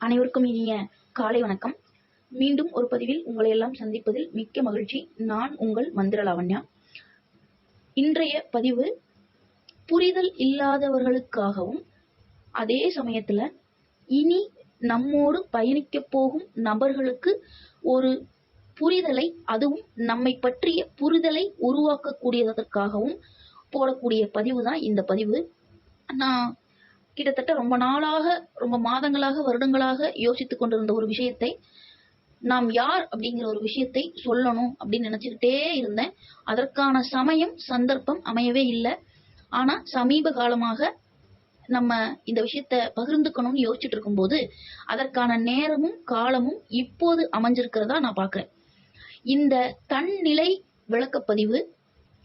அனைவருக்கும் இனிய காலை வணக்கம். மீண்டும் ஒரு பதிவில் உங்களை எல்லாம் சந்திப்பதில் மிக்க மகிழ்ச்சி. நான் உங்கள் மந்திர லாவண்யா. இன்றைய பதிவு புரிதல் இல்லாதவர்களுக்காகவும் அதே சமயத்துல இனி நம்மோடு பயணிக்கப் போகும் நபர்களுக்கு ஒரு புரிதலை அதுவும் நம்மை பற்றிய புரிதலை உருவாக்கக்கூடியதற்காகவும் போடக்கூடிய பதிவு தான் இந்த பதிவு. நான் கிட்டத்தட்ட ரொம்ப நாளாக ரொம்ப மாதங்களாக வருடங்களாக யோசித்துக் கொண்டிருந்த ஒரு விஷயத்தை நாம் யார் அப்படிங்கிற ஒரு விஷயத்தை சொல்லணும் அப்படின்னு நினைச்சுக்கிட்டே இருந்தேன். அதற்கான சமயம் சந்தர்ப்பம் அமையவே இல்லை. ஆனா சமீப காலமாக நம்ம இந்த விஷயத்த பகிர்ந்துக்கணும்னு யோசிச்சுட்டு இருக்கும்போது அதற்கான நேரமும் காலமும் இப்போது அமைஞ்சிருக்கிறதா நான் பாக்குறேன் இந்த தன்னிலை விளக்கப்பதிவு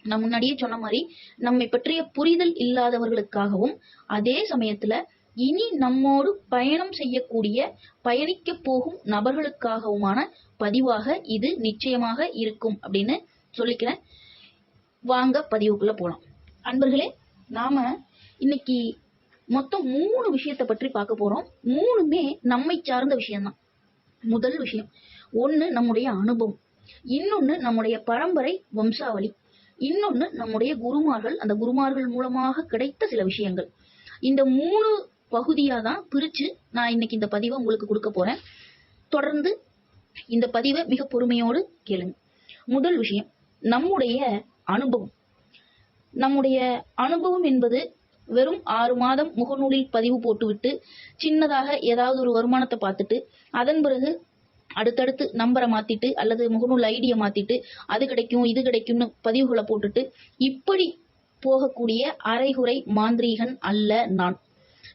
நான் முன்னாடியே சொன்ன மாதிரி நம்மை பற்றிய புரிதல் இல்லாதவர்களுக்காகவும் அதே சமயத்துல இனி நம்மோடு பயணம் செய்யக்கூடிய பயணிக்க போகும் நபர்களுக்காகவுமான பதிவாக இது நிச்சயமாக இருக்கும் அப்படின்னு சொல்லிக்கிறேன். வாங்க பதிவுக்குள்ள போலாம். அன்பர்களே நாம இன்னைக்கு மொத்தம் மூணு விஷயத்தை பற்றி பார்க்க போறோம். மூணுமே நம்மை சார்ந்த விஷயம்தான். முதல் விஷயம் ஒன்னு நம்முடைய அனுபவம். இன்னொன்னு நம்முடைய பரம்பரை வம்சாவளி. இன்னொன்னு நம்முடைய குருமார்கள் அந்த குருமார்கள் மூலமாக கிடைத்த சில விஷயங்கள். இந்த மூணு பகுதியா தான் பிரிச்சு நான் இன்னைக்கு இந்த பதிவை உங்களுக்கு கொடுக்க போறேன். தொடர்ந்து இந்த பதிவை மிக பொறுமையோடு கேளுங்க. முதல் விஷயம் நம்முடைய அனுபவம். நம்முடைய அனுபவம் என்பது வெறும் ஆறு மாதம் முகநூலில் பதிவு போட்டுவிட்டு சின்னதாக ஏதாவது ஒரு வருமானத்தை பார்த்துட்டு அதன் பிறகு அடுத்தடுத்து நம்பரை மாத்திட்டு அல்லது முகநூல் ஐடியை மாத்திட்டு அது கிடைக்கும் இது கிடைக்கும்னு பதிவுகளை போட்டுட்டு இப்படி போகக்கூடிய அரைகுறை மாந்திரீகன் அல்ல நான்.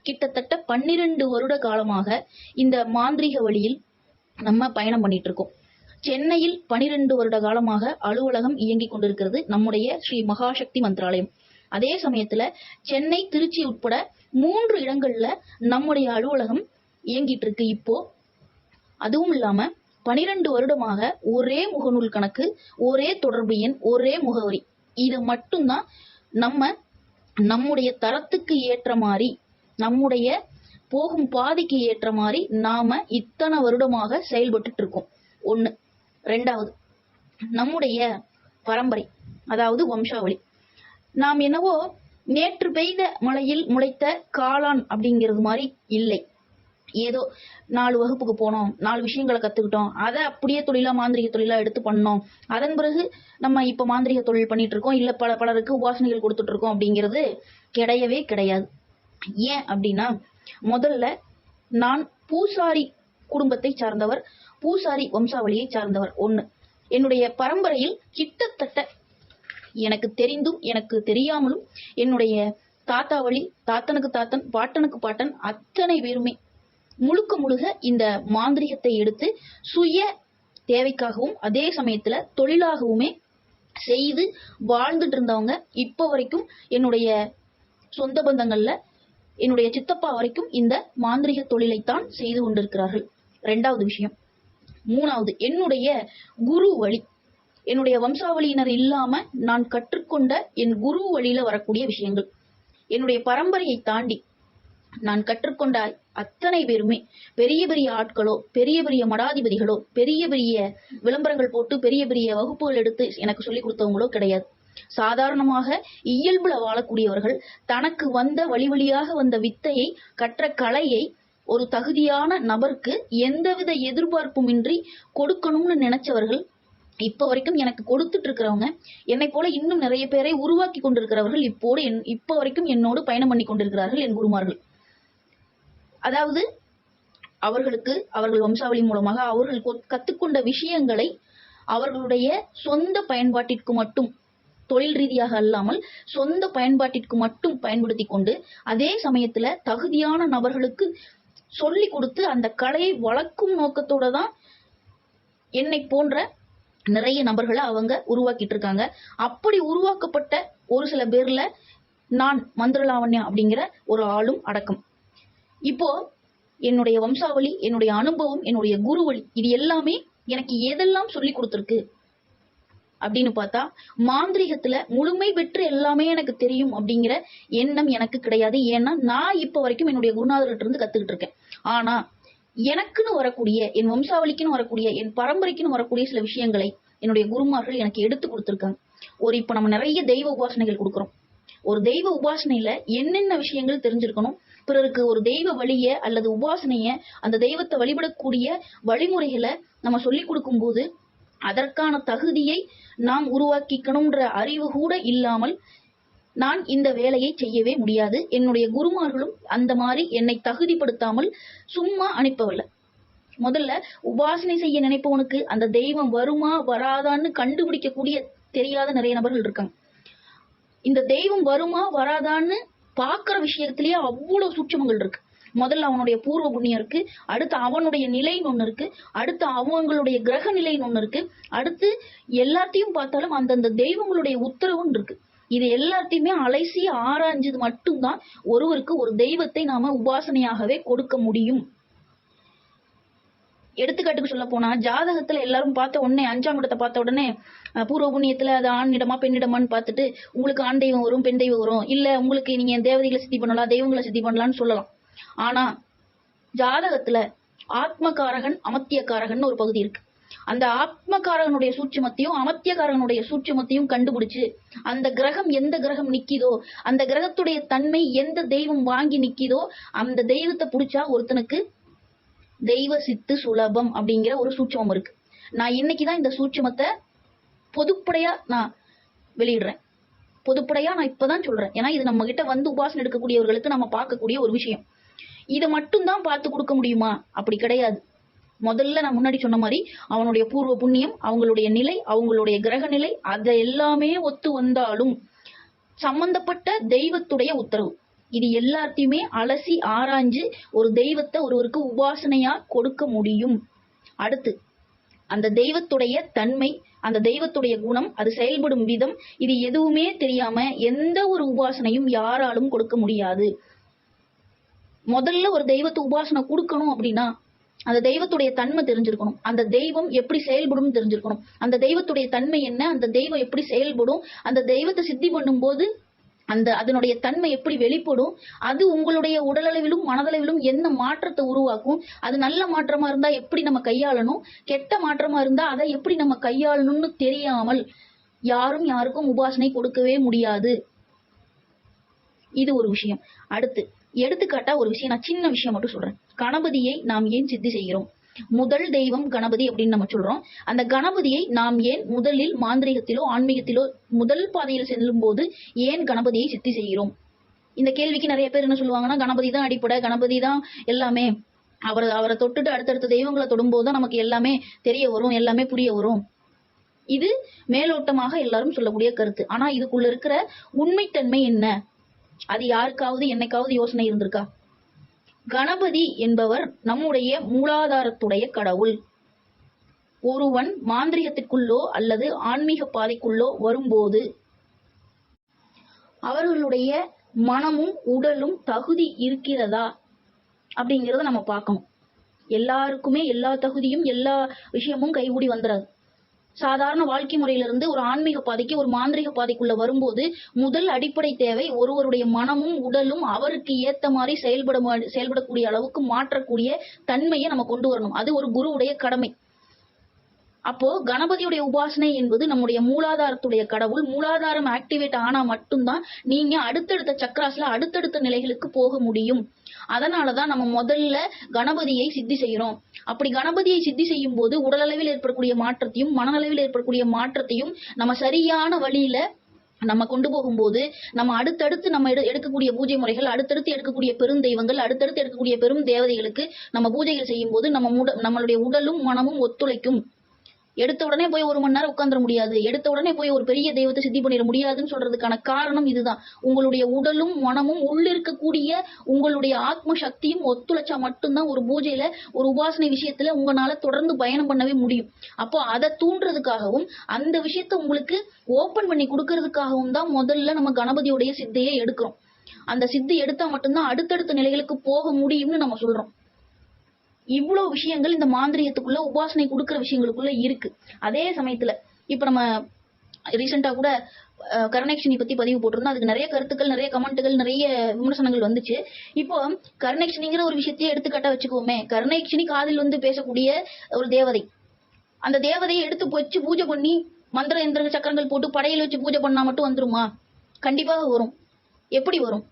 கிட்டத்தட்ட பன்னிரண்டு வருட காலமாக இந்த மாந்திரீக வழியில் நம்ம பயணம் பண்ணிட்டு இருக்கோம் சென்னையில் பனிரெண்டு வருட காலமாக அலுவலகம் இயங்கிக் கொண்டிருக்கிறது நம்முடைய ஸ்ரீ மகாசக்தி மந்திராலயம். அதே சமயத்துல சென்னை திருச்சி உட்பட மூன்று இடங்கள்ல நம்முடைய அலுவலகம் இயங்கிட்டு இருக்கு இப்போ. அதுவும் இல்லாம பனிரெண்டு வருடமாக ஒரே முகநூல் கணக்கு ஒரே தொடர்பு எண் ஒரே முகவரி. இது மட்டும்தான் நம்ம நம்முடைய தரத்துக்கு ஏற்ற மாதிரி நம்முடைய போகும் பாதிக்கு ஏற்ற மாதிரி நாம இத்தனை வருடமாக செயல்பட்டு இருக்கோம். ஒண்ணு. ரெண்டாவது நம்முடைய பரம்பரை அதாவது வம்சாவளி. நாம் என்னவோ நேற்று பெய்த மழையில் முளைத்த காளான் அப்படிங்கிறது மாதிரி இல்லை. ஏதோ நாலு வகுப்புக்கு போனோம் நாலு விஷயங்களை கத்துக்கிட்டோம். அதை அப்படியே தொழிலா மாந்திரிக தொழிலா எடுத்து பண்ணோம். அதன் பிறகு நம்ம இப்ப மாந்திரிக தொழில் பண்ணிட்டு இருக்கோம் இல்ல பல பலருக்கு உபாசனைகள் கொடுத்துட்டு இருக்கோம் அப்படிங்கிறது கிடையவே கிடையாது. ஏன் அப்படின்னா முதல்ல நான் பூசாரி குடும்பத்தை சார்ந்தவர் பூசாரி வம்சாவளியை சார்ந்தவர் ஒண்ணு. என்னுடைய பரம்பரையில் கிட்டத்தட்ட எனக்கு தெரிந்தும் எனக்கு தெரியாமலும் என்னுடைய தாத்தா வழி தாத்தனுக்கு தாத்தன் பாட்டனுக்கு பாட்டன் அத்தனை பேருமே முழுக்க முழுக இந்த மாந்திரிகத்தை எடுத்து சுய தேவைக்காகவும் அதே சமயத்துல தொழிலாகவுமே செய்து வாழ்ந்துட்டு இருந்தவங்க இப்ப வரைக்கும் என்னுடைய சொந்த பந்தங்கள்ல என்னுடைய சித்தப்பா வரைக்கும் இந்த மாந்திரிக தொழிலைத்தான் செய்து கொண்டிருக்கிறார்கள். ரெண்டாவது விஷயம். மூணாவது என்னுடைய குரு வழி. என்னுடைய வம்சாவளியினர் இல்லாம நான் கற்றுக்கொண்ட என் குரு வழியில வரக்கூடிய விஷயங்கள். என்னுடைய பரம்பரையை தாண்டி நான் கற்றுக்கொண்ட அத்தனை பேருமே பெரிய பெரிய ஆட்களோ பெரிய பெரிய மடாதிபதிகளோ பெரிய பெரிய விளம்பரங்கள் போட்டு பெரிய பெரிய வகுப்புகள் எடுத்து எனக்கு சொல்லிக் கொடுத்தவங்களோ கிடையாது. சாதாரணமாக இயல்புல வாழக்கூடியவர்கள் தனக்கு வந்த வழி வழியாக வந்த வித்தையை கற்ற கலையை ஒரு தகுதியான நபருக்கு எந்தவித எதிர்பார்ப்புமின்றி கொடுக்கணும்னு நினைச்சவர்கள் இப்ப வரைக்கும் எனக்கு கொடுத்துட்டு இருக்கிறவங்க என்னை போல இன்னும் நிறைய பேரை உருவாக்கி கொண்டிருக்கிறவர்கள் இப்போடு என் இப்ப வரைக்கும் என்னோடு பயணம் பண்ணி கொண்டிருக்கிறார்கள் என் குருமார்கள். அதாவது அவர்களுக்கு அவர்கள் வம்சாவளி மூலமாக அவர்கள் கொ- கத்துக்கொண்ட விஷயங்களை அவர்களுடைய சொந்த பயன்பாட்டிற்கு மட்டும் தொழில் ரீதியாக அல்லாமல் சொந்த பயன்பாட்டிற்கு மட்டும் பயன்படுத்தி கொண்டு அதே சமயத்துல தகுதியான நபர்களுக்கு சொல்லி கொடுத்து அந்த கலையை வளர்க்கும் நோக்கத்தோட தான் என்னை போன்ற நிறைய நபர்களை அவங்க உருவாக்கிட்டு இருக்காங்க. அப்படி உருவாக்கப்பட்ட ஒரு சில பேர்ல நான் மந்திரலாவண்யா அப்படிங்கிற ஒரு ஆளும் அடக்கம். இப்போ என்னுடைய வம்சாவளி என்னுடைய அனுபவம் என்னுடைய குருவழி இது எல்லாமே எனக்கு எதெல்லாம் சொல்லி கொடுத்துருக்கு? அப்படின்னு பார்த்தா மாந்திரிகத்துல முழுமை பெற்று எல்லாமே எனக்கு தெரியும் அப்படிங்கிற எண்ணம் எனக்கு கிடையாது. ஏன்னா நான் இப்ப வரைக்கும் என்னுடைய குருநாதர்கிட்ட இருந்து கத்துக்கிட்டு இருக்கேன். ஆனா எனக்குன்னு வரக்கூடிய என் வம்சாவளிக்குன்னு வரக்கூடிய என் பரம்பரைக்குன்னு வரக்கூடிய சில விஷயங்களை என்னுடைய குருமார்கள் எனக்கு எடுத்து கொடுத்துருக்காங்க. ஒரு இப்ப நம்ம நிறைய தெய்வ உபாசனைகள் கொடுக்குறோம். ஒரு தெய்வ உபாசனையில என்னென்ன விஷயங்கள் தெரிஞ்சிருக்கணும்? பிறருக்கு ஒரு தெய்வ வழிய அல்லது உபாசனைய அந்த தெய்வத்தை வழிபடக்கூடிய வழிமுறைகளை நம்ம சொல்லி கொடுக்கும்போது அதற்கான தகுதியை நாம் உருவாக்கிக்கணும்ன்ற அறிவு கூட இல்லாமல் நான் இந்த வேலையை செய்யவே முடியாது. என்னுடைய குருமார்களும் அந்த மாதிரி என்னை தகுதிப்படுத்தாமல் சும்மா அனுப்பவில்லை. முதல்ல உபாசனை செய்ய நினைப்பவனுக்கு அந்த தெய்வம் வருமா வராதான்னு கண்டுபிடிக்கக்கூடிய தெரியாத நிறைய நபர்கள் இருக்காங்க. இந்த தெய்வம் வருமா வராதான்னு பாக்குற விஷயத்திலேயே அவ்வளவு சூட்சமங்கள் இருக்கு. முதல்ல அவனுடைய பூர்வ புண்ணியம் இருக்கு. அடுத்து அவனுடைய நிலைன்னு ஒண்ணு இருக்கு. அடுத்து அவங்களுடைய கிரக நிலைன்னு ஒண்ணு இருக்கு. அடுத்து எல்லாத்தையும் பார்த்தாலும் அந்தந்த தெய்வங்களுடைய உத்தரவுன்னு இருக்கு. இது எல்லாத்தையுமே அலைசி ஆராய்ஞ்சது மட்டும்தான் ஒருவருக்கு ஒரு தெய்வத்தை நாம உபாசனையாகவே கொடுக்க முடியும். எடுத்துக்காட்டுக்கு சொல்ல போனா ஜாதகத்துல எல்லாரும் பார்த்த உடனே அஞ்சாம் இடத்தை பார்த்த உடனே பூர்வ புண்ணியத்துல அது ஆணிடமா பெண்ணிடமான்னு பார்த்துட்டு உங்களுக்கு ஆண் தெய்வம் வரும் பெண் தெய்வம் வரும். இல்ல உங்களுக்கு நீங்க தேவதைகளை சித்தி பண்ணலாம் தெய்வங்களை சித்தி பண்ணலாம்னு சொல்லலாம். ஆனா ஜாதகத்துல ஆத்மகாரகன் அமத்தியக்காரகன் ஒரு பகுதி இருக்கு. அந்த ஆத்மகாரகனுடைய சூட்சமத்தையும் அமத்தியக்காரகனுடைய சூட்சமத்தையும் கண்டுபிடிச்சு அந்த கிரகம் எந்த கிரகம் நிக்கிதோ அந்த கிரகத்துடைய தன்மை எந்த தெய்வம் வாங்கி நிக்கிதோ அந்த தெய்வத்தை புடிச்சா ஒருத்தனுக்கு தெய்வ சித்து சுலபம் அப்படிங்கிற ஒரு சூட்சமம் இருக்கு. நான் இன்னைக்குதான் இந்த சூட்சமத்தை பொதுப்படையா நான் வெளியிடுறேன். பொதுப்படையா நான் இப்பதான் சொல்றேன். ஏன்னா இது நம்ம கிட்ட வந்து உபாசனை எடுக்கக்கூடியவர்களுக்கு நம்ம பார்க்கக்கூடிய ஒரு விஷயம். இதை மட்டும்தான் பார்த்து கொடுக்க முடியுமா? அப்படி கிடையாது. முதல்ல நான் முன்னாடி சொன்ன மாதிரி அவனுடைய பூர்வ புண்ணியம் அவங்களுடைய நிலை அவங்களுடைய கிரக நிலை அதை எல்லாமே ஒத்து வந்தாலும் சம்பந்தப்பட்ட தெய்வத்துடைய உத்தரவு. இது எல்லாத்தையுமே அலசி ஆராய்ஞ்சு ஒரு தெய்வத்தை ஒருவருக்கு உபாசனையா கொடுக்க முடியும். அடுத்து அந்த தெய்வத்துடைய தன்மை அந்த தெய்வத்துடைய குணம் அது செயல்படும் விதம் இது எதுவுமே தெரியாம எந்த ஒரு உபாசனையும் யாராலும் கொடுக்க முடியாது. முதல்ல ஒரு தெய்வத்தை உபாசனை கொடுக்கணும் அப்படின்னா அந்த தெய்வத்துடைய தன்மை தெரிஞ்சிருக்கணும். அந்த தெய்வம் எப்படி செயல்படும் தெரிஞ்சிருக்கணும். அந்த தெய்வத்துடைய தன்மை என்ன? அந்த தெய்வம் எப்படி செயல்படும்? அந்த தெய்வத்தை சித்தி பண்ணும்போது அந்த அதனுடைய தன்மை எப்படி வெளிப்படும் அது உங்களுடைய உடலளவிலும் மனதளவிலும் என்ன மாற்றத்தை உருவாக்கும் அது நல்ல மாற்றமா இருந்தா எப்படி நம்ம கையாளணும் கெட்ட மாற்றமா இருந்தா அதை எப்படி நம்ம கையாளணும்னு தெரியாமல் யாரும் யாருக்கும் உபாசனை கொடுக்கவே முடியாது. இது ஒரு விஷயம். அடுத்து எடுத்துக்காட்டா ஒரு விஷயம். நான் சின்ன விஷயம் மட்டும் சொல்றேன். கணபதியை நாம் ஏன் சித்தி செய்கிறோம்? முதல் தெய்வம் கணபதி அப்படின்னு நம்ம சொல்றோம். அந்த கணபதியை நாம் ஏன் முதலில் மாந்திரிகத்திலோ ஆன்மீகத்திலோ முதல் பாதையில் செல்லும் போது ஏன் கணபதியை சித்தி செய்கிறோம்? இந்த கேள்விக்கு நிறைய பேர் என்ன சொல்லுவாங்கன்னா கணபதி தான் அடிப்படை கணபதி தான் எல்லாமே. அவரை அவரை தொட்டுட்டு அடுத்தடுத்த தெய்வங்களை தொடும்போது தான் நமக்கு எல்லாமே தெரிய வரும் எல்லாமே புரிய வரும். இது மேலோட்டமாக எல்லாரும் சொல்லக்கூடிய கருத்து. ஆனா இதுக்குள்ள இருக்கிற உண்மைத்தன்மை என்ன? அது யாருக்காவது என்னைக்காவது யோசனை இருந்திருக்கா? கணபதி என்பவர் நம்முடைய மூலாதாரத்துடைய கடவுள். ஒருவன் மாந்திரிகத்திற்குள்ளோ அல்லது ஆன்மீக பாதைக்குள்ளோ வரும்போது அவர்களுடைய மனமும் உடலும் தகுதி இருக்கிறதா அப்படிங்கிறத நம்ம பார்க்கணும். எல்லாருக்குமே எல்லா தகுதியும் எல்லா விஷயமும் கைகூடி வந்துடாது சாதாரண வாழ்க்கை முறையிலிருந்து ஒரு ஆன்மீக பாதைக்கு ஒரு மாந்திரிக பாதைக்குள்ள வரும்போது முதல் அடிப்படை தேவை ஒருவருடைய மனமும் உடலும் அவருக்கு ஏத்த மாதிரி செயல்பட மா- செயல்படக்கூடிய அளவுக்கு மாற்றக்கூடிய தன்மையை நம்ம கொண்டு வரணும். அது ஒரு குருவுடைய கடமை. அப்போ கணபதியுடைய உபாசனை என்பது நம்முடைய மூலாதாரத்துடைய கடவுள் மூலாதாரம் ஆக்டிவேட் ஆனா மட்டும்தான் நீங்க அடுத்தடுத்த சக்கராஸ்ல அடுத்தடுத்த நிலைகளுக்கு போக முடியும். அதனாலதான் நம்ம முதல்ல கணபதியை சித்தி செய்யறோம். அப்படி கணபதியை சித்தி செய்யும் போது உடலளவில் ஏற்படக்கூடிய மாற்றத்தையும் மனநலவில் ஏற்படக்கூடிய மாற்றத்தையும் நம்ம சரியான வழியில நம்ம கொண்டு போகும்போது நம்ம அடுத்தடுத்து நம்ம எடு- எடுக்கக்கூடிய பூஜை முறைகள் அடுத்தடுத்து எடுக்கக்கூடிய பெருந்தெய்வங்கள் அடுத்தடுத்து எடுக்கக்கூடிய பெரும் தேவதைகளுக்கு நம்ம பூஜைகள் செய்யும் போது நம்ம நம்மளுடைய உடலும் மனமும் ஒத்துழைக்கும். எடுத்த உடனே போய் ஒரு மணி நேரம் உட்காந்துட முடியாது. எடுத்த உடனே போய் ஒரு பெரிய தெய்வத்தை சித்தி பண்ணிட முடியாதுன்னு சொல்றதுக்கான காரணம் இதுதான். உங்களுடைய உடலும் மனமும் உள்ளிருக்கக்கூடிய உங்களுடைய ஆத்ம சக்தியும் ஒத்துழைச்சா மட்டும்தான் ஒரு பூஜையில ஒரு உபாசனை விஷயத்துல உங்களால தொடர்ந்து பயணம் பண்ணவே முடியும். அப்போ அதை தூண்டுறதுக்காகவும் அந்த விஷயத்த உங்களுக்கு ஓபன் பண்ணி கொடுக்கறதுக்காகவும் தான் முதல்ல நம்ம கணபதியுடைய சித்தையை எடுக்கிறோம். அந்த சித்தி எடுத்தா மட்டும்தான் அடுத்தடுத்த நிலைகளுக்கு போக முடியும்னு நம்ம சொல்றோம். இவ்வளவு விஷயங்கள் இந்த மாந்திரியத்துக்குள்ள உபாசனை கொடுக்குற விஷயங்களுக்குள்ள இருக்கு. அதே சமயத்துல இப்ப நம்ம ரீசெண்டா கூட அஹ், பத்தி பதிவு போட்டிருந்தோம். அதுக்கு நிறைய கருத்துக்கள் நிறைய கமெண்ட்டுகள் நிறைய விமர்சனங்கள் வந்துச்சு. இப்போ கருணாக்ஷினிங்கிற ஒரு விஷயத்தையே எடுத்துக்காட்டா வச்சுக்கோமே. கருணாக்ஷினி காதில் வந்து பேசக்கூடிய ஒரு தேவதை. அந்த தேவதையை எடுத்து வச்சு பூஜை பண்ணி மந்திர எந்திர சக்கரங்கள் போட்டு படையில வச்சு பூஜை பண்ணா மட்டும் வந்துருமா? கண்டிப்பாக வரும். எப்படி வரும்?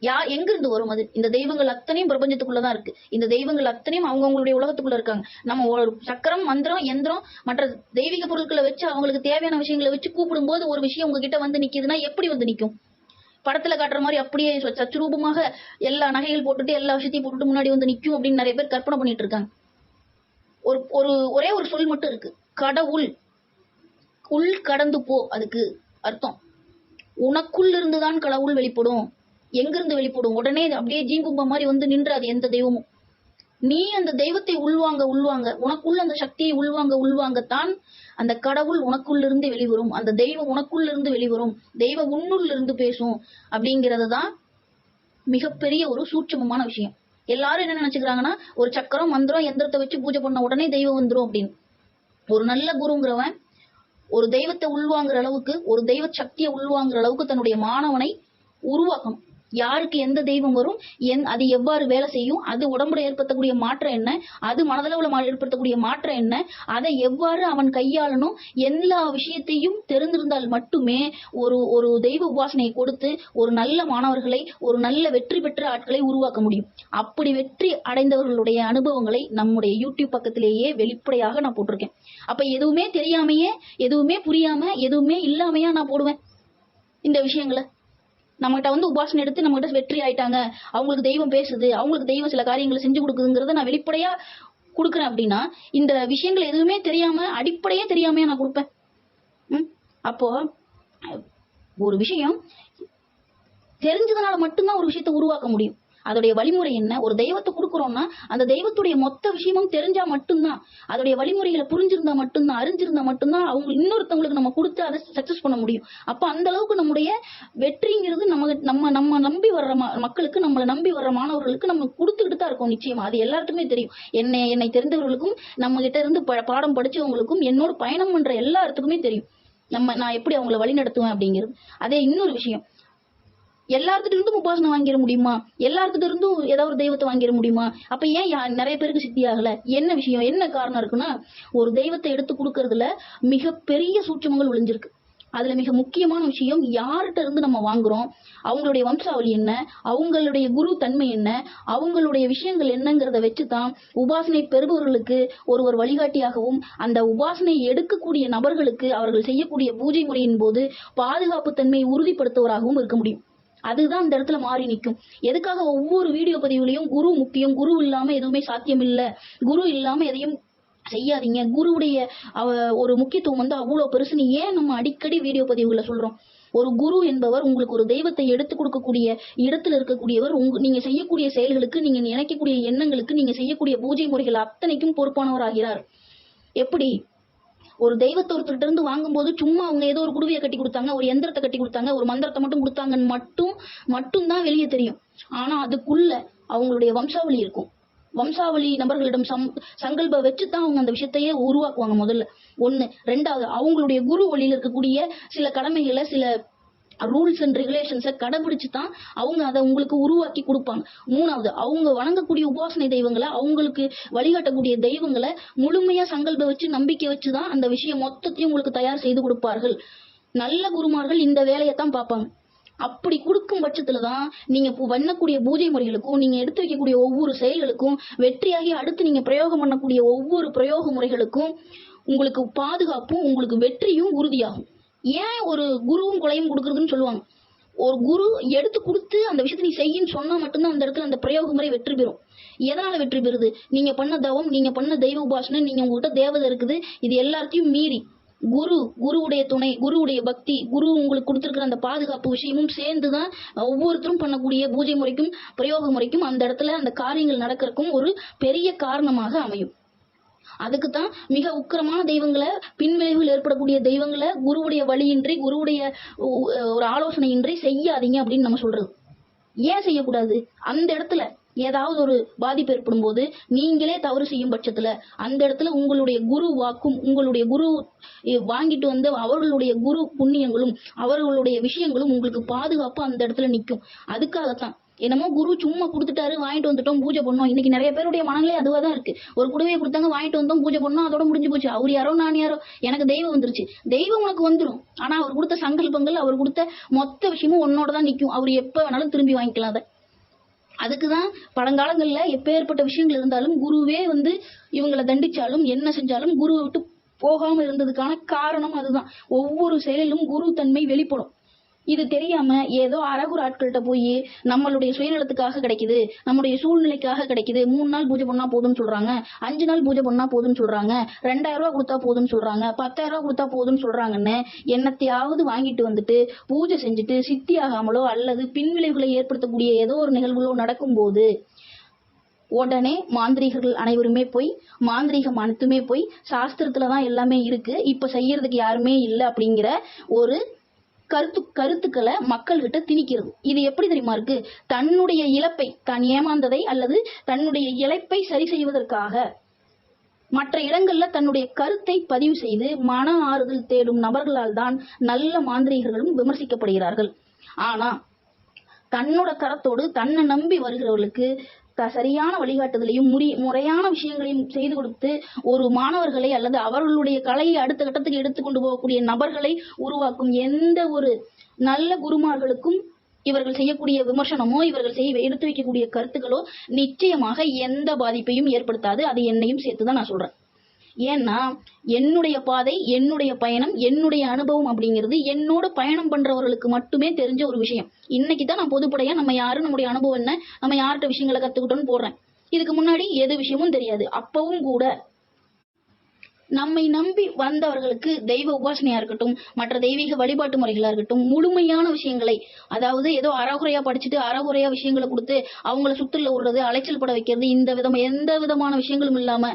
யா எங்கிருந்து வரும் அது? இந்த தெய்வங்கள் அத்தனையும் பிரபஞ்சத்துக்குள்ளதான் இருக்கு. இந்த தெய்வங்கள் அத்தனையும் அவங்கவுங்களுடைய உலகத்துக்குள்ள இருக்காங்க. நம்ம ஒரு சக்கரம் மந்திரம் எந்திரம் மற்ற தெய்வீக பொருட்களை வச்சு அவங்களுக்கு தேவையான விஷயங்களை வச்சு கூப்பிடும்போது ஒரு விஷயம் உங்ககிட்ட வந்து நிக்குதுன்னா எப்படி வந்து நிக்கும்? படத்துல காட்டுற மாதிரி அப்படியே ச- சச்சுரூபமாக எல்லா நகைகள் போட்டுட்டு எல்லா விஷயத்தையும் போட்டுட்டு முன்னாடி வந்து நிக்கும் அப்படின்னு நிறைய பேர் கற்பனை பண்ணிட்டு இருக்காங்க. ஒரு ஒரு ஒரே ஒரு சொல் மட்டும் இருக்கு. கடவுள். உள் கடந்து போ அதுக்கு அர்த்தம். உனக்குள் இருந்துதான் கடவுள் வெளிப்படும். எங்கிருந்து வெளிப்படும்? உடனே அப்படியே ஜீம்பும்பா மாதிரி வந்து நின்றாது எந்த தெய்வமும். நீ அந்த தெய்வத்தை உள்வாங்க உள்வாங்க. உனக்குள்ள அந்த சக்தியை உள்வாங்க உள்வாங்கத்தான் அந்த கடவுள் உனக்குள்ளிருந்து வெளிவரும். அந்த தெய்வம் உனக்குள்ளிருந்து வெளிவரும். தெய்வம் உன்னுள்ள இருந்து பேசும் அப்படிங்கிறது தான் மிகப்பெரிய ஒரு சூட்சமமான விஷயம். எல்லாரும் என்ன நினைச்சுக்கிறாங்கன்னா ஒரு சக்கரம் மந்திரம் எந்திரத்தை வச்சு பூஜை பண்ண உடனே தெய்வம் வந்துடும் அப்படின்னு. ஒரு நல்ல குருங்கிறவன் ஒரு தெய்வத்தை உள்வாங்குற அளவுக்கு ஒரு தெய்வ சக்தியை உள்வாங்குற அளவுக்கு தன்னுடைய மாணவனை உருவாக்கணும். யாருக்கு எந்த தெய்வம் வரும் என் அது எவ்வாறு வேலை செய்யும் அது உடம்புல ஏற்படுத்தக்கூடிய மாற்றம் என்ன அது மனதளவுல ஏற்படுத்தக்கூடிய மாற்றம் என்ன அதை எவ்வாறு அவன் கையாளணும் எல்லா விஷயத்தையும் தெரிந்திருந்தால் மட்டுமே ஒரு ஒரு தெய்வ உபாசனையை கொடுத்து ஒரு நல்ல மாணவர்களை ஒரு நல்ல வெற்றி பெற்ற ஆட்களை உருவாக்க முடியும். அப்படி வெற்றி அடைந்தவர்களுடைய அனுபவங்களை நம்முடைய யூடியூப் பக்கத்திலேயே வெளிப்படையாக நான் போட்டிருக்கேன். அப்ப எதுவுமே தெரியாமையே எதுவுமே புரியாம எதுவுமே இல்லாமையா நான் போடுவேன். இந்த விஷயங்களை. நம்மகிட்ட வந்து உபாசனை எடுத்து நம்மகிட்ட வெற்றி ஆயிட்டாங்க. அவங்களுக்கு தெய்வம் பேசுது. அவங்களுக்கு தெய்வம் சில காரியங்களை செஞ்சு கொடுக்குதுங்கிறத நான் வெளிப்படையா கொடுக்குறேன் அப்படின்னா இந்த விஷயங்கள் எதுவுமே தெரியாம அடிப்படையே தெரியாமையா நான் கொடுப்பேன். ம்? அப்போ ஒரு விஷயம் தெரிஞ்சதுனால மட்டும்தான் ஒரு விஷயத்த உருவாக்க முடியும். அதோடைய வழிமுறை என்ன? ஒரு தெய்வத்தை கொடுக்குறோம்னா அந்த தெய்வத்துடைய மொத்த விஷயமும் தெரிஞ்சா மட்டும்தான். அதோடைய வழிமுறைகளை புரிஞ்சிருந்தா மட்டும்தான் அறிஞ்சிருந்தா மட்டும்தான் அவங்க இன்னொருத்தவங்களுக்கு நம்ம கொடுத்து அதை சக்சஸ் பண்ண முடியும். அப்ப அந்த அளவுக்கு நம்முடைய வெற்றிங்கிறது நம்ம நம்ம நம்ம நம்பி வர்ற மக்களுக்கு நம்மளை நம்பி வர்ற மாணவர்களுக்கு நம்ம கொடுத்துக்கிட்டு தான் இருக்கோம் நிச்சயமா. அது எல்லாருக்குமே தெரியும். என்னை என்னை தெரிந்தவர்களுக்கும் நம்ம கிட்ட இருந்து ப- பாடம் படிச்சவங்களுக்கும் என்னோட பயணம் பண்ற எல்லாத்துக்குமே தெரியும். நம்ம நான் எப்படி அவங்கள வழி நடத்துவேன் அப்படிங்கிறது. அதே இன்னொரு விஷயம். எல்லார்கிட்ட இருந்தும் உபாசனை வாங்கிட முடியுமா? எல்லார்கிட்ட இருந்தும் ஏதாவது ஒரு தெய்வத்தை வாங்கிட முடியுமா? அப்ப ஏன் யா- நிறைய பேருக்கு சித்தி ஆகல? என்ன விஷயம்? என்ன காரணம் இருக்குன்னா ஒரு தெய்வத்தை எடுத்து கொடுக்கறதுல மிகப்பெரிய சூட்சமங்கள் ஒளிஞ்சிருக்கு. அதுல மிக முக்கியமான விஷயம் யார்கிட்ட இருந்து நம்ம வாங்குறோம்? அவங்களுடைய வம்சாவளி என்ன? அவங்களுடைய குரு தன்மை என்ன? அவங்களுடைய விஷயங்கள் என்னங்கிறத வச்சுதான் உபாசனை பெறுபவர்களுக்கு ஒருவர் வழிகாட்டியாகவும் அந்த உபாசனை எடுக்கக்கூடிய நபர்களுக்கு அவர்கள் செய்யக்கூடிய பூஜை முறையின் போது பாதுகாப்பு தன்மையை உறுதிப்படுத்துவராகவும் இருக்க முடியும். அதுதான் அந்த இடத்துல மாறி நிற்கும். எதுக்காக ஒவ்வொரு வீடியோ பதிவுலையும் குரு முக்கியம் குரு இல்லாம எதுவுமே சாத்தியம் இல்லை குரு இல்லாம எதையும் செய்யாதீங்க. குருவுடைய ஒரு முக்கியத்துவம் வந்து அவ்வளோ பெருசுன்னு ஏன் நம்ம அடிக்கடி வீடியோ பதிவுகளை சொல்றோம்? ஒரு குரு என்பவர் உங்களுக்கு ஒரு தெய்வத்தை எடுத்து கொடுக்கக்கூடிய இடத்துல இருக்கக்கூடியவர். உங்க நீங்க செய்யக்கூடிய செயல்களுக்கு நீங்க நினைக்கக்கூடிய எண்ணங்களுக்கு நீங்க செய்யக்கூடிய பூஜை முறைகள் அத்தனைக்கும் பொறுப்பானவர் ஆகிறார் எப்படி? ஒரு தெய்வத்தை ஒருத்தர்கிட்ட இருந்து வாங்கும்போது சும்மா அவங்க ஏதோ ஒரு குடுவையை கட்டி கொடுத்தாங்க ஒரு எந்திரத்தை கட்டி கொடுத்தாங்க ஒரு மந்திரத்தை மட்டும் கொடுத்தாங்கன்னு மட்டும் மட்டும்தான் வெளியே தெரியும். ஆனா அதுக்குள்ள அவங்களுடைய வம்சாவளி இருக்கும். வம்சாவளி நபர்களிடம் சம் சங்கல்ப வச்சு தான் அவங்க அந்த விஷயத்தையே உருவாக்குவாங்க முதல்ல. ஒண்ணு. ரெண்டாவது அவங்களுடைய குரு வழியில இருக்கக்கூடிய சில கடமைகளை சில ரூல்ஸ் அண்ட் ரெகுலேஷன்ஸை கடைபிடிச்சு தான் அவங்க அதை உங்களுக்கு உருவாக்கி கொடுப்பாங்க. மூணாவது அவங்க வணங்கக்கூடிய உபாசனை தெய்வங்களை அவங்களுக்கு வழிகாட்டக்கூடிய தெய்வங்களை முழுமையா சங்கல்ப வச்சு நம்பிக்கை வச்சு தான் அந்த விஷயம் மொத்தத்தையும் உங்களுக்கு தயார் செய்து கொடுப்பார்கள். நல்ல குருமார்கள் இந்த வேலையை தான் பார்ப்பாங்க. அப்படி கொடுக்கும் பட்சத்துல தான் நீங்க பண்ணக்கூடிய பூஜை முறைகளுக்கும் நீங்க எடுத்து வைக்கக்கூடிய ஒவ்வொரு செயல்களுக்கும் வெற்றியாகி அடுத்து நீங்க பிரயோகம் பண்ணக்கூடிய ஒவ்வொரு பிரயோக முறைகளுக்கும் உங்களுக்கு பாதுகாப்பும் உங்களுக்கு வெற்றியும் உறுதியாகும். ஏன் ஒரு குருவும் கொலையும் கொடுக்கறதுன்னு சொல்லுவாங்க. ஒரு குரு எடுத்து கொடுத்து அந்த விஷயத்தை நீ செய்யின்னு சொன்னா மட்டும்தான் அந்த இடத்துல அந்த பிரயோக முறை வெற்றி பெறும். எதனால வெற்றி பெறுது? நீங்க பண்ண தவம் நீங்க பண்ண தெய்வ உபாசனை நீங்க உங்ககிட்ட தேவதை இருக்குது இது எல்லாத்தையும் மீறி. குரு குருவுடைய துணை குருவுடைய பக்தி குரு உங்களுக்கு கொடுத்துருக்கிற அந்த பாதுகாப்பு விஷயமும் சேர்ந்துதான் ஒவ்வொருத்தரும் பண்ணக்கூடிய பூஜை முறைக்கும் பிரயோக முறைக்கும் அந்த இடத்துல அந்த காரியங்கள் நடக்கிறதுக்கும் ஒரு பெரிய காரணமாக அமையும். அதுக்குத்தான் மிக உக்கிரமான தெய்வங்களை பின்விளைவில் ஏற்படக்கூடிய தெய்வங்களை குருவுடைய வழியின்றி குருவுடைய ஒரு ஆலோசனையின்றி செய்யாதீங்க அப்படின்னு நம்ம சொல்றது. ஏன் செய்யக்கூடாது? அந்த இடத்துல ஏதாவது ஒரு பாதிப்பு ஏற்படும் போது நீங்களே தவறு செய்யும் பட்சத்துல அந்த இடத்துல உங்களுடைய குரு வாக்கும் உங்களுடைய குரு வாங்கிட்டு வந்த அவர்களுடைய குரு புண்ணியங்களும் அவர்களுடைய விஷயங்களும் உங்களுக்கு பாதுகாப்பு அந்த இடத்துல நிற்கும் அதுக்காகத்தான் என்னமோ குரு சும்மா கொடுத்துட்டாரு வாங்கிட்டு வந்துட்டோம் பூஜை பண்ணோம். இன்னைக்கு நிறைய பேருடைய மனநிலை அதுவா தான் இருக்கு. ஒரு குடுவையை கொடுத்தாங்க வாங்கிட்டு வந்தோம் பூஜை பண்ணோம் அதோட முடிஞ்சு போச்சு. அவர் யாரோ நான் யாரோ. எனக்கு தெய்வம் வந்துருச்சு. தெய்வம் உனக்கு வந்துடும் ஆனா அவர் கொடுத்த சங்கல்பங்கள் அவர் கொடுத்த மொத்த விஷயமும் உன்னோட தான் நிற்கும் அவர் எப்ப வேணாலும் திரும்பி வாங்கிக்கலாம் அதை. அதுக்குதான் பழங்காலங்கள்ல எப்பேற்பட்ட விஷயங்கள் இருந்தாலும் குருவே வந்து இவங்களை தண்டிச்சாலும் என்ன செஞ்சாலும் குருவை விட்டு போகாம இருந்ததுக்கான காரணம் அதுதான். ஒவ்வொரு செயலிலும் குரு தன்மை வெளிப்படும். இது தெரியாம ஏதோ அரகுர் ஆட்கள்கிட்ட போய் நம்மளுடைய சுயநலத்துக்காக கிடைக்குது நம்முடைய சூழ்நிலைக்காக கிடைக்குது. மூணு நாள் பூஜை பண்ணா போதும்னு சொல்றாங்க. அஞ்சு நாள் பூஜை பண்ணா போதும்னு சொல்றாங்க. ரெண்டாயிரம் ரூபா கொடுத்தா போதும்னு சொல்றாங்க. பத்தாயிரம் ரூபா கொடுத்தா போதும்னு சொல்றாங்கன்னு என்னத்தையாவது வாங்கிட்டு வந்துட்டு பூஜை செஞ்சுட்டு சித்தி ஆகாமலோ அல்லது பின்விளைவுகளை ஏற்படுத்தக்கூடிய ஏதோ ஒரு நிகழ்வுகளோ நடக்கும்போது உடனே மாந்திரிகர்கள் அனைவருமே போய் மாந்திரீகம் அனைத்துமே போய் சாஸ்திரத்துல தான் எல்லாமே இருக்கு. இப்ப செய்யறதுக்கு யாருமே இல்லை அப்படிங்கிற ஒரு கருத்து கருத்துக்களை மக்கள்கிட்ட திணிக்கிறது. இது எப்படி தெரியுமா இருக்கு? தன்னுடைய இழப்பை தான் ஏமாந்ததை அல்லது தன்னுடைய இழப்பை சரி செய்வதற்காக. மற்ற இடங்கள்ல தன்னுடைய கருத்தை பதிவு செய்து மன ஆறுதல் தேடும் நபர்களால் தான் நல்ல மாந்திரீகர்களும் விமர்சிக்கப்படுகிறார்கள். ஆனா தன்னோட கரத்தோடு தன்னை நம்பி வருகிறவர்களுக்கு சரியான வழிகாட்டுதலையும் முடி முறையான விஷயங்களையும் செய்து கொடுத்து ஒரு மாணவர்களை அல்லது அவர்களுடைய கலையை அடுத்த கட்டத்துக்கு எடுத்துக்கொண்டு போகக்கூடிய நபர்களை உருவாக்கும் எந்த ஒரு நல்ல குருமார்களுக்கும் இவர்கள் செய்யக்கூடிய விமர்சனமோ இவர்கள் செய்ய எடுத்து வைக்கக்கூடிய கருத்துக்களோ நிச்சயமாக எந்த பாதிப்பையும் ஏற்படுத்தாது. அது என்னையும் சேர்த்து தான் நான் சொல்றேன். ஏன்னா என்னுடைய பாதை என்னுடைய பயணம் என்னுடைய அனுபவம் அப்படிங்கிறது என்னோட பயணம் பண்றவர்களுக்கு மட்டுமே தெரிஞ்ச ஒரு விஷயம். இன்னைக்கு தான் நான் பொதுப்படையா நம்ம யாரு நம்முடைய அனுபவம் என்ன நம்ம யார்கிட்ட விஷயங்களை கத்துக்கிட்டோம்னு போடுறேன். இதுக்கு முன்னாடி எது விஷயமும் தெரியாது. அப்பவும் கூட நம்மை நம்பி வந்தவர்களுக்கு தெய்வ உபாசனையா இருக்கட்டும் மற்ற தெய்வீக வழிபாட்டு முறைகளா இருக்கட்டும் முழுமையான விஷயங்களை அதாவது ஏதோ அறகுறையா படிச்சுட்டு அறகுறையா விஷயங்களை கொடுத்து அவங்கள சுத்துல விடுறது அலைச்சல் பட வைக்கிறது இந்த விதம் எந்த விதமான விஷயங்களும் இல்லாம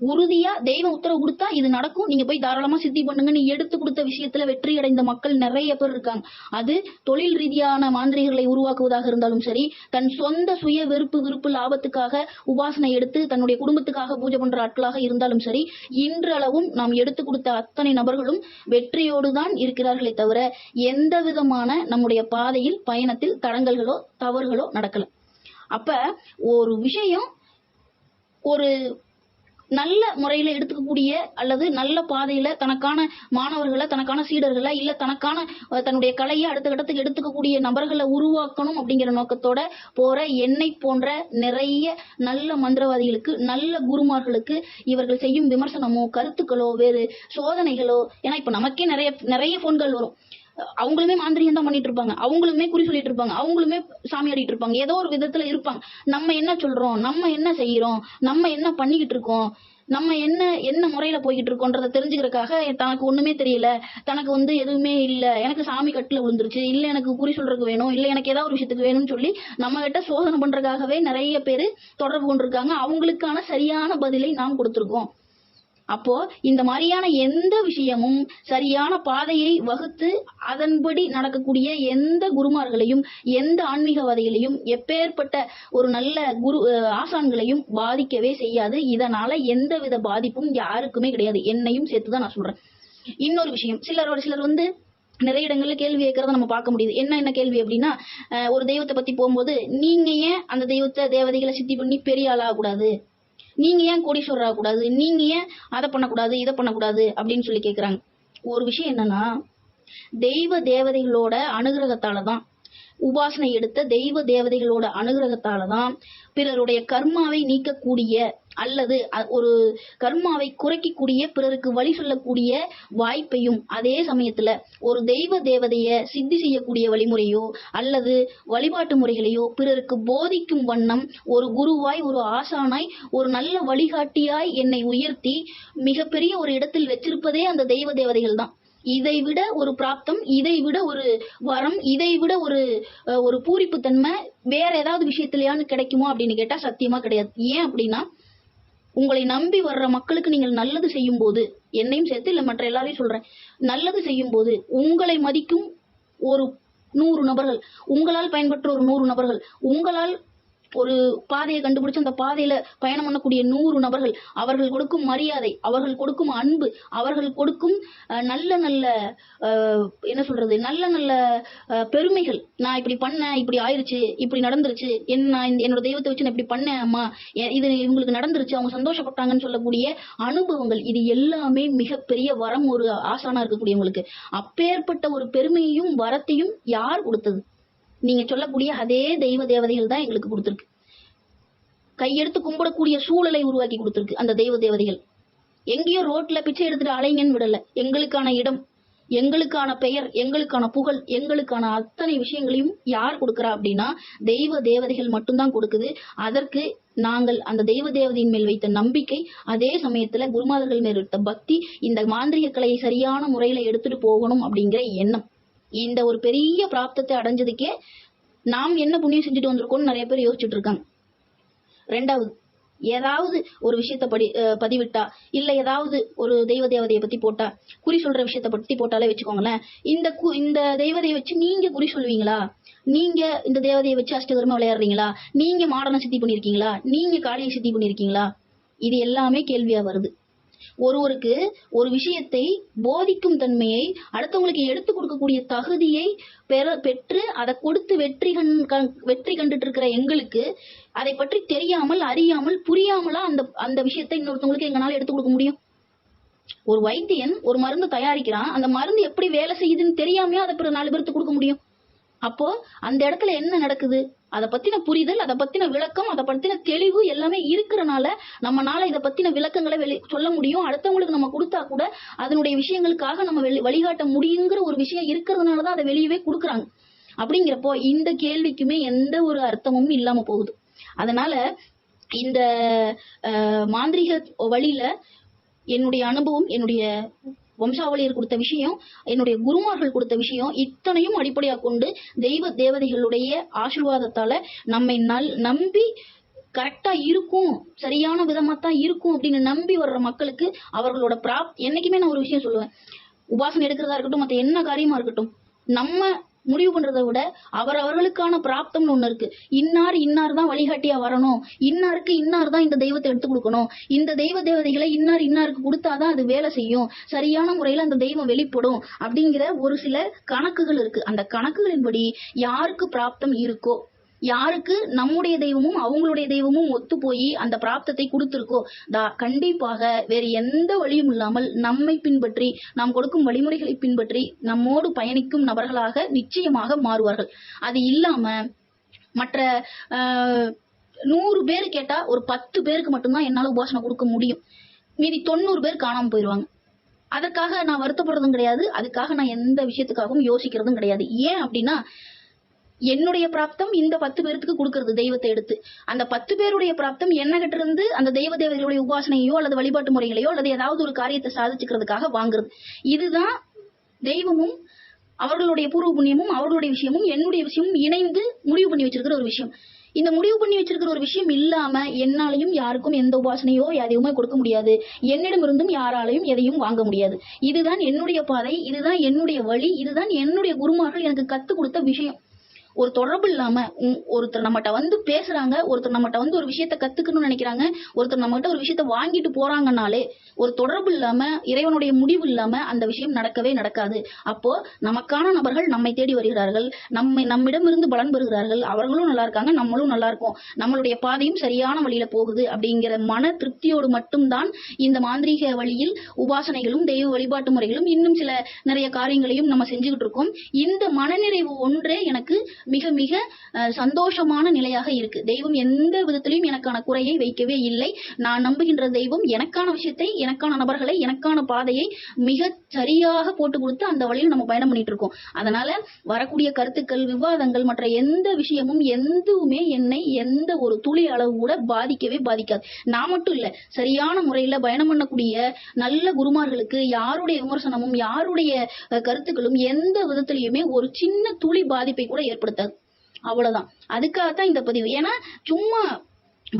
உறுதியா தெய்வம் உத்தரவு கொடுத்தா இது நடக்கும். நீங்க போய் தாராளமா சித்தி பண்ணுங்க நீ எடுத்து கொடுத்த விஷயத்துல வெற்றி அடைந்த மக்கள் நிறைய பேர் இருக்காங்க. அது தொழில் ரீதியான மாந்திரிகர்களை உருவாக்குவதாக இருந்தாலும் சரி தன் சொந்த சுய வெறுப்பு விருப்பு லாபத்துக்காக உபாசனை எடுத்து தன்னுடைய குடும்பத்துக்காக பூஜை பண்ற ஆட்களாக இருந்தாலும் சரி இன்றளவும் நாம் எடுத்து கொடுத்த அத்தனை நபர்களும் வெற்றியோடு தான் இருக்கிறார்களே தவிர எந்த விதமான நம்முடைய பாதையில் பயணத்தில் தடங்கல்களோ தவறுகளோ நடக்கல. அப்ப ஒரு விஷயம் ஒரு நல்ல முறையில எடுத்துக்கக்கூடிய அல்லது நல்ல பாதையில தனக்கான மாணவர்களை தனக்கான சீடர்களை இல்ல தனக்கான தன்னுடைய கலையை அடுத்த கட்டத்துக்கு எடுத்துக்கக்கூடிய நபர்களை உருவாக்கணும் அப்படிங்கிற நோக்கத்தோட போற என்னை போன்ற நிறைய நல்ல மந்திரவாதிகளுக்கு நல்ல குருமார்களுக்கு இவர்கள் செய்யும் விமர்சனமோ கருத்துக்களோ வேறு சோதனைகளோ ஏன்னா இப்ப நமக்கே நிறைய நிறைய போன்கள் வரும். அவங்களுமே மாந்திரியம் தான் பண்ணிட்டு இருப்பாங்க அவங்களுமே குறி சொல்லிட்டு இருப்பாங்க அவங்களுமே சாமி ஆடிட்டு இருப்பாங்க ஏதோ ஒரு விதத்துல இருப்பாங்க. நம்ம என்ன சொல்றோம்? நம்ம என்ன செய்யறோம்? நம்ம என்ன பண்ணிக்கிட்டு இருக்கோம் நம்ம என்ன என்ன முறையில போய்கிட்டு இருக்கோன்றத தெரிஞ்சுக்கிறதுக்காக தனக்கு ஒண்ணுமே தெரியல. தனக்கு வந்து எதுவுமே இல்ல. எனக்கு சாமி கட்டுல விழுந்துருச்சு. இல்ல எனக்கு குறி சொல்றதுக்கு வேணும். இல்ல எனக்கு ஏதாவது ஒரு விஷயத்துக்கு வேணும்னு சொல்லி நம்ம கிட்ட சோதனை பண்றதுக்காகவே நிறைய பேர் தொடர்பு கொண்டிருக்காங்க. அவங்களுக்கான சரியான பதிலை நாம் கொடுத்துருக்கோம். அப்போ இந்த மாதிரியான எந்த விஷயமும் சரியான பாதையை வகுத்து அதன்படி நடக்கக்கூடிய எந்த குருமார்களையும் எந்த ஆன்மீகவாதிகளையும் எப்பேற்பட்ட ஒரு நல்ல குரு ஆசான்களையும் பாதிக்கவே செய்யாது. இதனால எந்தவித பாதிப்பும் யாருக்குமே கிடையாது. என்னையும் சேர்த்துதான் நான் சொல்றேன். இன்னொரு விஷயம். சிலர் ஒரு சிலர் வந்து நிறைய இடங்கள்ல கேள்வி கேட்கறத நம்ம பார்க்க முடியுது. என்ன என்ன கேள்வி அப்படின்னா ஒரு தெய்வத்தை பத்தி போகும்போது நீங்க ஏன் அந்த தெய்வத்தை தேவதைகளை சித்தி பண்ணி பெரிய ஆளாக கூடாது நீங்க ஏன் கோடீஸ்வரர் ஆகக்கூடாது? நீங்க ஏன் அதை பண்ணக்கூடாது இதை பண்ணக்கூடாது அப்படின்னு சொல்லி கேட்குறாங்க ஒரு விஷயம் என்னன்னா தெய்வ தேவதைகளோட அனுகிரகத்தால தான் உபாசனை எடுத்த தெய்வ தேவதைகளோட அனுகிரகத்தால தான் பிறருடைய கர்மாவை நீக்கக்கூடிய அல்லது ஒரு கர்மாவை குறைக்கக்கூடிய பிறருக்கு வழி சொல்லக்கூடிய வாய்ப்பையும் அதே சமயத்துல ஒரு தெய்வ தேவதைய சித்தி செய்யக்கூடிய வழிமுறையோ அல்லது வழிபாட்டு முறைகளையோ பிறருக்கு போதிக்கும் வண்ணம் ஒரு குருவாய் ஒரு ஆசானாய் ஒரு நல்ல வழிகாட்டியாய் என்னை உயர்த்தி மிகப்பெரிய ஒரு இடத்தில் வச்சிருப்பதே அந்த தெய்வ தேவதைகள் தான். இதை விட ஒரு பிராப்தம் இதை விட ஒரு வரம் இதை விட ஒரு ஒரு பூரிப்பு தன்மை வேற ஏதாவது விஷயத்துலயான்னு கிடைக்குமோ அப்படின்னு கேட்டா சத்தியமா கிடையாது. ஏன் அப்படின்னா உங்களை நம்பி வர்ற மக்களுக்கு நீங்கள் நல்லது செய்யும் போது என்னையும் சேர்த்து இல்லை மற்ற எல்லாரையும் சொல்றேன். நல்லது செய்யும் போது உங்களை மதிக்கும் ஒரு நூறு நபர்கள் உங்களால் பயன்பெற்ற ஒரு நூறு நபர்கள் உங்களால் ஒரு பாதையை கண்டுபிடிச்சு அந்த பாதையில பயணம் பண்ணக்கூடிய நூறு நபர்கள் அவர்கள் கொடுக்கும் மரியாதை அவர்கள் கொடுக்கும் அன்பு அவர்கள் கொடுக்கும் நல்ல நல்ல என்ன சொல்றது நல்ல நல்ல பெருமைகள். நான் இப்படி பண்ணேன் இப்படி ஆயிருச்சு இப்படி நடந்துருச்சு என்ன நான் இந்த- என்னோட தெய்வத்தை வச்சு நான் இப்படி பண்ணேன் அம்மா இது இவங்களுக்கு நடந்துருச்சு அவங்க சந்தோஷப்பட்டாங்கன்னு சொல்லக்கூடிய அனுபவங்கள் இது எல்லாமே மிகப்பெரிய வரம் ஒரு ஆசானா இருக்கக்கூடியவங்களுக்கு. அப்பேற்பட்ட ஒரு பெருமையையும் வரத்தையும் யார் கொடுத்தது? நீங்க சொல்லக்கூடிய அதே தெய்வ தேவதைகள் தான் எங்களுக்கு கொடுத்துருக்கு. கையெடுத்து கும்பிடக்கூடிய சூழலை உருவாக்கி கொடுத்துருக்கு அந்த தெய்வ தேவதைகள். எங்கேயோ ரோட்ல பிச்சை எடுத்துட்டு அலைங்கன்னு விடல. எங்களுக்கான இடம் எங்களுக்கான பெயர் எங்களுக்கான புகழ் எங்களுக்கான அத்தனை விஷயங்களையும் யார் கொடுக்கறா அப்படின்னா தெய்வ தேவதைகள் மட்டும்தான் கொடுக்குது. அதற்கு நாங்கள் அந்த தெய்வ தேவதையின் மேல் வைத்த நம்பிக்கை அதே சமயத்துல குருமாதர்கள் மேல் வைத்த பக்தி இந்த மாந்திரிக கலையை சரியான முறையில எடுத்துட்டு போகணும் அப்படிங்கிற எண்ணம். இந்த ஒரு பெரிய பிராப்தத்தை அடைஞ்சதுக்கே நாம் என்ன புண்ணியம் செஞ்சுட்டு வந்திருக்கோம்னு நிறைய பேர் யோசிச்சுட்டு இருக்காங்க. ரெண்டாவது ஏதாவது ஒரு விஷயத்த படி பதிவிட்டா இல்ல ஏதாவது ஒரு தெய்வ தேவதையை பத்தி போட்டா குறி சொல்ற விஷயத்த பத்தி போட்டாலே வச்சுக்கோங்களேன் இந்த கு- இந்த தெய்வதையை வச்சு நீங்க குறி சொல்லுவீங்களா நீங்க இந்த தேவதையை வச்சு அஷ்டகரமா விளையாடுறீங்களா? நீங்க மாடனை சித்தி பண்ணிருக்கீங்களா நீங்க காளியை சித்தி பண்ணிருக்கீங்களா இது எல்லாமே கேள்வியா வருது. ஒருவருக்கு ஒரு விஷயத்தை போதிக்கும் தன்மையை அடுத்தவங்களுக்கு எடுத்து கொடுக்கக்கூடிய தகுதியை பெற பெற்று அதை கொடுத்து வெற்றி கண் கண்- வெற்றி கண்டுட்டு இருக்கிற எங்களுக்கு அதை பற்றி தெரியாமல் அறியாமல் புரியாமலா அந்த அந்த விஷயத்தை இன்னொருத்தவங்களுக்கு எங்களால எடுத்து கொடுக்க முடியும்? ஒரு வைத்தியன் ஒரு மருந்து தயாரிக்கிறான். அந்த மருந்து எப்படி வேலை செய்யுதுன்னு தெரியாமையா அதை பிற நாலு பேருக்கு கொடுக்க முடியும்? அப்போ அந்த இடத்துல என்ன நடக்குது? அதை பத்தின புரிதல் அதை பத்தின விளக்கம் அதை பத்தின தெளிவு எல்லாமே இருக்கிறனால நம்மனால இதை பத்தின விளக்கங்களை வெளி சொல்ல முடியும். அடுத்தவங்களுக்கு நம்ம கொடுத்தா கூட அதனுடைய விஷயங்களுக்காக நம்ம வெளி வழிகாட்ட முடியுங்கிற ஒரு விஷயம் இருக்கிறதுனால தான் அதை வெளியவே கொடுக்குறாங்க. அப்படிங்கிறப்போ இந்த கேள்விக்குமே எந்த ஒரு அர்த்தமும் இல்லாம போகுது. அதனால இந்த மாந்திரிக மாந்திரீக வழியில என்னுடைய அனுபவம் என்னுடைய வம்சாவளியர் கொடுத்த விஷயம் என்னுடைய குருமார்கள் கொடுத்த விஷயம் இத்தனையும் அடிப்படையாக கொண்டு தெய்வ தேவதைகளுடைய ஆசிர்வாதத்தால நம்மை நல் நம்பி கரெக்டா இருக்கும் சரியான விதமா தான் இருக்கும் அப்படின்னு நம்பி வர்ற மக்களுக்கு அவர்களோட பிராப் என்னைக்குமே நான் ஒரு விஷயம் சொல்லுவேன். உபாசனை எடுக்கிறதா இருக்கட்டும் மற்ற என்ன காரியமா இருக்கட்டும் நம்ம முடிவு பண்றதை விட அவர் அவர்களுக்கான பிராப்தம்னு ஒண்ணு இருக்கு. இன்னார் இன்னார் தான் வழிகாட்டியா வரணும். இன்னாருக்கு இன்னார் தான் இந்த தெய்வத்தை எடுத்து கொடுக்கணும். இந்த தெய்வ தேவதைகளை இன்னார் இன்னாருக்கு கொடுத்தாதான் அது வேலை செய்யும். சரியான முறையில அந்த தெய்வம் வெளிப்படும். அப்படிங்கிற ஒரு சில கணக்குகள் இருக்கு. அந்த கணக்குகளின்படி யாருக்கு பிராப்தம் இருக்கோ யாருக்கு நம்முடைய தெய்வமும் அவங்களுடைய தெய்வமும் ஒத்து போய் அந்த பிராப்தத்தை கொடுத்திருக்கோ? தா கண்டிப்பாக வேறு எந்த வழியும் இல்லாமல் நம்மை பின்பற்றி நாம் கொடுக்கும் வழிமுறைகளை பின்பற்றி நம்மோடு பயணிக்கும் நபர்களாக நிச்சயமாக மாறுவார்கள். அது இல்லாம மற்ற ஆஹ், நூறு பேர் கேட்டா ஒரு பத்து பேருக்கு மட்டும்தான் என்னால உபாசனை கொடுக்க முடியும். மீதி தொண்ணூறு பேர் காணாம போயிடுவாங்க அதற்காக நான் வருத்தப்படுறதும் கிடையாது. அதுக்காக நான் எந்த விஷயத்துக்காகவும் யோசிக்கிறதும் கிடையாது. ஏன் அப்படின்னா என்னுடைய பிராப்தம் இந்த பத்து பேருக்கு கொடுக்கறது தெய்வத்தை எடுத்து. அந்த பத்து பேருடைய பிராப்தம் என்ன கிட்ட இருந்து அந்த தெய்வ தேவதைகளுடைய உபாசனையோ அல்லது வழிபாட்டு முறைகளையோ அல்லது ஏதாவது ஒரு காரியத்தை சாதிச்சுக்கிறதுக்காக வாங்குறது. இதுதான் தெய்வமும் அவர்களுடைய பூர்வ புண்ணியமும் அவர்களுடைய விஷயமும் என்னுடைய விஷயமும் இணைந்து முடிவு பண்ணி வச்சிருக்கிற ஒரு விஷயம். இந்த முடிவு பண்ணி வச்சிருக்கிற ஒரு விஷயம் இல்லாம என்னாலையும் யாருக்கும் எந்த உபாசனையோ எதையுமே கொடுக்க முடியாது. என்னிடமிருந்தும் யாராலையும் எதையும் வாங்க முடியாது. இதுதான் என்னுடைய பாதை இதுதான் என்னுடைய வழி இதுதான் என்னுடைய குருமார்கள் எனக்கு கத்து கொடுத்த விஷயம். ஒரு தொடர்பு இல்லாம ஒருத்தர் நம்மகிட்ட வந்து பேசுறாங்க ஒருத்தர் நம்மகிட்ட வந்து ஒரு விஷயத்த கத்துக்கணும்னு நினைக்கிறாங்க ஒருத்தர் நம்மகிட்ட ஒரு விஷயத்த வாங்கிட்டு போறாங்கனாலே ஒரு தொடர்பு இல்லாம இறைவனுடைய முடிவு இல்லாம அந்த விஷயம் நடக்கவே நடக்காது. அப்போ நமக்கான நபர்கள் நம்மை தேடி வருகிறார்கள் நம்மை நம்மிடமிருந்து பலன் பெறுகிறார்கள் அவர்களும் நல்லா இருக்காங்க நம்மளும் நல்லா இருக்கும் நம்மளுடைய பாதையும் சரியான வழியில போகுது அப்படிங்கிற மன திருப்தியோடு மட்டும்தான் இந்த மாந்திரீக வழியில் உபாசனைகளும் தெய்வ வழிபாட்டு முறைகளும் இன்னும் சில நிறைய காரியங்களையும் நம்ம செஞ்சுக்கிட்டு இருக்கோம். இந்த மனநிறைவு ஒன்றே எனக்கு மிக மிக சந்தோஷமான நிலையாக இருக்கு. தெய்வம் எந்த விதத்திலையும் எனக்கான குறையை வைக்கவே இல்லை. நான் நம்புகின்ற தெய்வம் எனக்கான விஷயத்தை எனக்கான நபர்களை எனக்கான பாதையை மிக சரியாக போட்டு கொடுத்து அந்த வழியில் நம்ம பயணம் பண்ணிட்டு இருக்கோம். அதனால வரக்கூடிய கருத்துக்கள் விவாதங்கள் மற்ற எந்த விஷயமும் எதுவுமே என்னை எந்த ஒரு துளி அளவு கூட பாதிக்கவே பாதிக்காது. நான் மட்டும் இல்ல சரியான முறையில பயணம் பண்ணக்கூடிய நல்ல குருமார்களுக்கு யாருடைய விமர்சனமும் யாருடைய கருத்துக்களும் எந்த விதத்திலையுமே ஒரு சின்ன துளி பாதிப்பை கூட ஏற்படுத்தாது அவ்வளவுதான். அதுக்காகத்தான் இந்த பதிவு. ஏன்னா சும்மா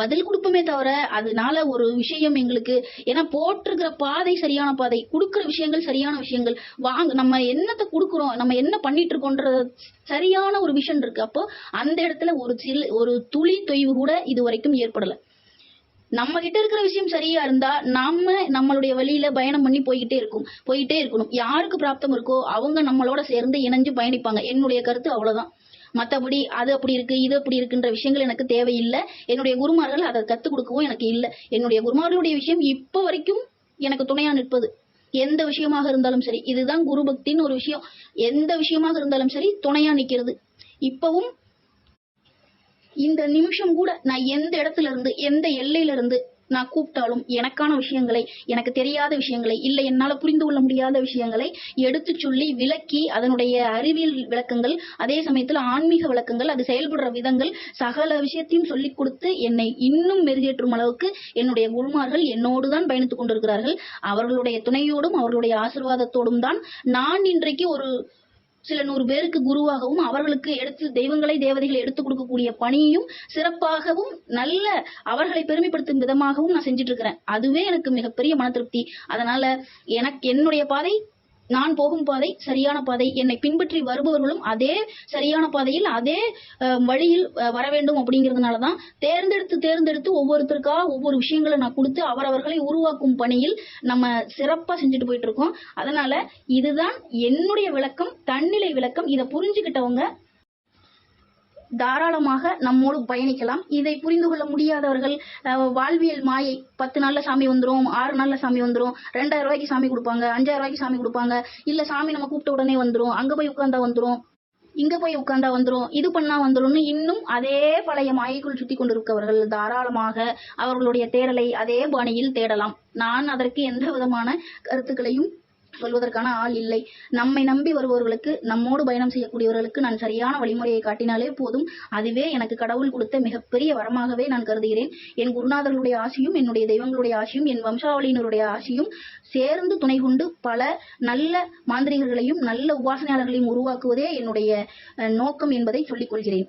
பதில் கொடுப்போமே தவிர அதனால ஒரு விஷயம் எங்களுக்கு ஏன்னா போட்டிருக்கிற பாதை சரியான பாதை கொடுக்கிற விஷயங்கள் சரியான விஷயங்கள். வாங்க நம்ம என்னத்தை கொடுக்குறோம் நம்ம என்ன பண்ணிட்டு இருக்கோன்ற சரியான ஒரு விஷன் இருக்கு. அப்போ அந்த இடத்துல ஒரு சில ஒரு துளி தொய்வு கூட இது வரைக்கும் ஏற்படல. நம்ம கிட்ட இருக்கிற விஷயம் சரியா இருந்தா நாம நம்மளுடைய வழியில பயணம் பண்ணி போய்கிட்டே இருக்கும். போயிட்டே இருக்கணும். யாருக்கு பிராப்தம் இருக்கோ அவங்க நம்மளோட சேர்ந்து இணைஞ்சு பயணிப்பாங்க. என்னுடைய கருத்து அவ்வளவுதான். மத்தபடி அது அப்படி இருக்கு இது அப்படி இருக்குன்ற விஷயங்கள் எனக்கு தேவையில்லை. என்னுடைய குருமார்கள் அதை கத்துக் கொடுக்கவும் எனக்கு இல்லை. என்னுடைய குருமார்களுடைய விஷயம் இப்ப வரைக்கும் எனக்கு துணையா நிற்பது. எந்த விஷயமாக இருந்தாலும் சரி இதுதான் குரு பக்தின்னு ஒரு விஷயம். எந்த விஷயமாக இருந்தாலும் சரி துணையா நிக்கிறது. இப்பவும் இந்த நிமிஷம் கூட நான் எந்த இடத்துல இருந்து எந்த எல்லையில இருந்து நான் கூப்பிட்டாலும் எனக்கான விஷயங்களை எனக்கு தெரியாத விஷயங்களை இல்லை என்னால் புரிந்து கொள்ள முடியாத விஷயங்களை எடுத்து சொல்லி விளக்கி அதனுடைய அறிவியல் விளக்கங்கள் அதே சமயத்தில் ஆன்மீக விளக்கங்கள் அது செயல்படுற விதங்கள் சகல விஷயத்தையும் சொல்லிக் கொடுத்து என்னை இன்னும் மெருகேற்றும் அளவுக்கு என்னுடைய குருமார்கள் என்னோடு தான் பயணித்துக் கொண்டிருக்கிறார்கள். அவர்களுடைய துணையோடும் அவர்களுடைய ஆசிர்வாதத்தோடும் தான் நான் இன்றைக்கு ஒரு சில நூறு பேருக்கு குருவாகவும் அவர்களுக்கு எடுத்து தெய்வங்களை தேவதைகளை எடுத்துக் கொடுக்கக்கூடிய பணியையும் சிறப்பாகவும் நல்ல அவர்களை பெருமைப்படுத்தும் விதமாகவும் நான் செஞ்சுட்டு இருக்கிறேன். அதுவே எனக்கு மிகப்பெரிய மன திருப்தி. அதனால எனக்கு என்னுடைய பாதை நான் போகும் பாதை சரியான பாதை என்னை பின்பற்றி வருபவர்களும் அதே சரியான பாதையில் அதே வழியில் வர வேண்டும் அப்படிங்கிறதுனால தான் தேர்ந்தெடுத்து தேர்ந்தெடுத்து ஒவ்வொருத்தருக்காக ஒவ்வொரு விஷயங்களை நான் கொடுத்து அவரவர்களை உருவாக்கும் பணியில் நம்ம சிறப்பாக செஞ்சுட்டு போயிட்டு இருக்கோம். அதனால இதுதான் என்னுடைய விளக்கம் தன்னிலை விளக்கம். இதை புரிஞ்சுக்கிட்டவங்க தாராளமாக நம்மோடு பயணிக்கலாம். இதை புரிந்து கொள்ள முடியாதவர்கள் வாழ்வியல் மாயை பத்து நாள்ல சாமி வந்துடும் ஆறு நாள்ல சாமி வந்துடும் ரெண்டாயிரம் ரூபாய்க்கு சாமி கொடுப்பாங்க அஞ்சாயிரம் ரூபாய்க்கு சாமி கொடுப்பாங்க இல்ல சாமி நம்ம கூப்பிட்ட உடனே வந்துடும் அங்க போய் உட்கார்ந்தா வந்துடும் இங்க போய் உட்கார்ந்தா வந்துடும் இது பண்ணா வந்துடும்னு இன்னும் அதே பழைய மாயைக்குள் சுத்தி கொண்டிருக்கவர்கள் தாராளமாக அவர்களுடைய தேடலை அதே பாணியில் தேடலாம். நான் அதற்கு எந்த விதமான கருத்துக்களையும் சொல்வதற்கான ஆள் இல்லை. நம்மை நம்பி வருபவர்களுக்கு நம்மோடு பயணம் செய்யக்கூடியவர்களுக்கு நான் சரியான வழிமுறையை காட்டினாலே போதும். அதுவே எனக்கு கடவுள் கொடுத்த மிகப்பெரிய வரமாகவே நான் கருதுகிறேன். என் குருநாதர்களுடைய ஆசையும் என்னுடைய தெய்வங்களுடைய ஆசையும் என் வம்சாவளியினருடைய ஆசையும் சேர்ந்து துணை கொண்டு பல நல்ல மாந்திரிகர்களையும் நல்ல உபாசனையாளர்களையும் உருவாக்குவதே என்னுடைய நோக்கம் என்பதை சொல்லிக் கொள்கிறேன்.